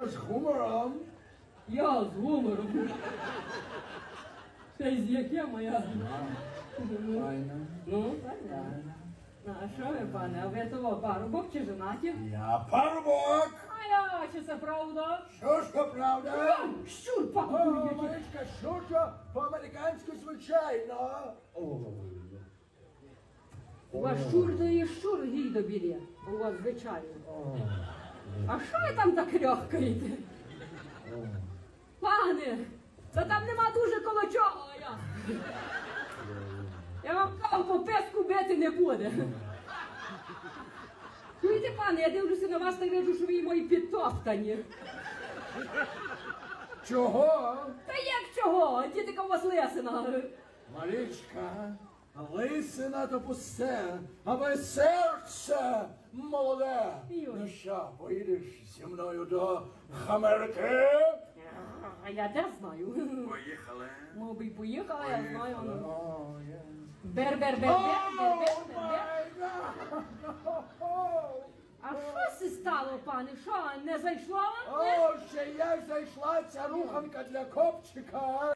Я з гумором. Я з гумором. Та з яке моя? Ну. Ну, а що ви, пане, а ви того парубок чи женаті? Я парубок. А я, чи це правда? Що ж то правда? Щур, О, паку, який. Маричка, що ж по-американськи звичайно. У вас щур то є щур, гій до білі. У вас звичайно. А що ви там так рьохкаєте? Пане, та там нема дуже коло чого. Я, я вам кажу, по песку бити не буде. Чуєте, пане, я дивлюся на вас та вижу, що ви мої підтоптані. Чого? Та як чого? Дітика у вас лесина. Марічка, лисина то пусте, аби серце молоде. Ну що, поїдеш зі мною до Америки? А я де знаю. Поїхали. Мов би поїхала, я знаю. ну. Бер, бер, бер, бер, бер, бер, бер! А що це стало, пане? Що, не зайшло вам? О, ще як зайшла ця руханка для копчика.